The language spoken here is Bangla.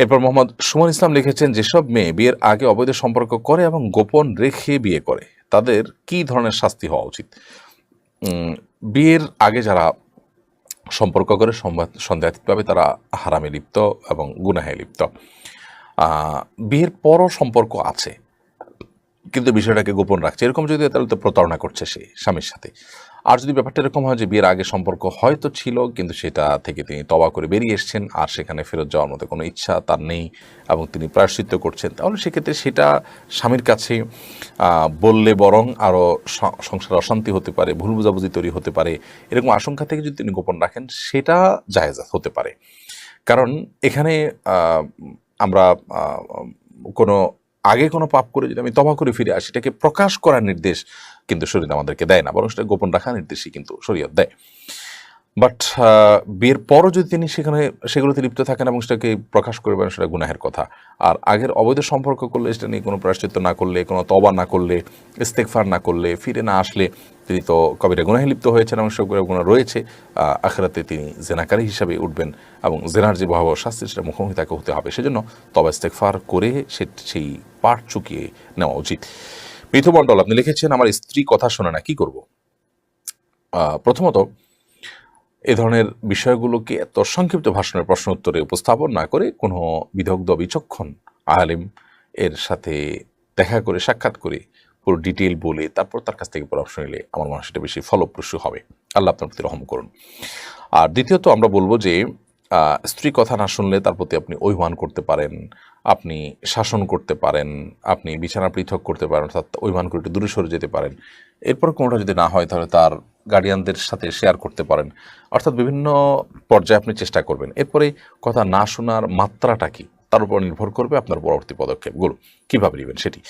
এরপর মোহাম্মদ সুমন ইসলাম লিখেছেন, যেসব মেয়ে বিয়ের আগে অবৈধ সম্পর্ক করে এবং গোপন রেখে বিয়ে করে, তাদের কি ধরনের শাস্তি হওয়া উচিত? বিয়ের আগে যারা সম্পর্ক করে সন্দেহাতীতভাবে তারা হারামে লিপ্ত এবং গুনাহে লিপ্ত। বিয়ের পরও সম্পর্ক আছে। কিন্তু বিষয়টাকে গোপন রাখছে। এরকম যদি, তাহলে তো প্রতারণা করছে সে স্বামীর সাথে। আর যদি ব্যাপারটা এরকম হয় যে বিয়ের আগে সম্পর্ক হয়তো ছিল, কিন্তু সেটা থেকে তিনি তবা করে বেরিয়ে এসেছেন, আর সেখানে ফেরত যাওয়ার মতো কোনো ইচ্ছা তার নেই এবং তিনি প্রায়শ্চিত্ত করছেন, তাহলে সেক্ষেত্রে সেটা স্বামীর কাছে বললে বরং আরও সংসারে অশান্তি হতে পারে, ভুল বুঝাবুঝি তৈরি হতে পারে, এরকম আশঙ্কা থেকে যদি তিনি গোপন রাখেন, সেটা জায়েজ হতে পারে। কারণ এখানে আমরা কোনো আগে কোনো পাপ করে যদি আমি তবা করে ফিরে আসি সেটাকে প্রকাশ করার নির্দেশ কিন্তু শরীর আমাদেরকে দেয় না, বরং সেটা গোপন রাখার নির্দেশই কিন্তু শরীয়ত দেয়। বাট বিয়ের পরও যদি তিনি সেখানে, সেগুলোতে লিপ্ত থাকেন এবং সেটাকে প্রকাশ করবেন, সেটা গুনাহের কথা। আর আগের অবৈধ সম্পর্ক করলে, সেটা নিয়ে কোনো প্রায়শ্চিত্ত না করলে, কোনো তবা না করলে ইস্তেকফার না করলে, ফিরে না আসলে তিনি তো কবিরা গুনাহে লিপ্ত হয়েছেন এবং সব গুণা রয়েছে আখেরাতে তিনি জেনাকারী হিসাবে উঠবেন এবং জেনার যে ভয়াবহ শাস্তি, সেটা মুখোমুখি তাকে হতে হবে। সেজন্য তবা ইস্তেকফার করে সে, সেই পাঠ চুকিয়ে নেওয়া উচিত। মিথুমণ্ডল আপনি লিখেছেন, আমার স্ত্রী কথা শোনে না, কি করব? প্রথমত, এ ধরনের বিষয়গুলোকে এত সংক্ষিপ্ত ভাষণের প্রশ্ন উত্তরে উপস্থাপন না করে কোনো বিদগ্ধ বিচক্ষণ আলেম এর সাথে দেখা করে, সাক্ষাৎ করে পুরো ডিটেল বলে তারপর তার কাছ থেকে পরামর্শ নিলে আমার মনে হয় সেটা বেশি ফলপ্রসূ হবে। আল্লাহ আপনার প্রতি রহম করুন। আর দ্বিতীয়ত, আমরা বলব যে স্ত্রী কথা না শুনলে তার প্রতি আপনি অভিমান করতে পারেন, আপনি শাসন করতে পারেন, আপনি বিছানা পৃথক করতে পারেন, অর্থাৎ অভিমান করে একটু দূরে সরে যেতে পারেন। এরপর কোনোটা যদি না হয়, তাহলে তার গার্ডিয়ানদের সাথে শেয়ার করতে পারেন। অর্থাৎ বিভিন্ন পর্যায়ে আপনি চেষ্টা করবেন। এরপরে কথা না শোনার মাত্রাটা কি? তার উপর নির্ভর করবে আপনার পরবর্তী পদক্ষেপগুলো কীভাবে নেবেন সেটি?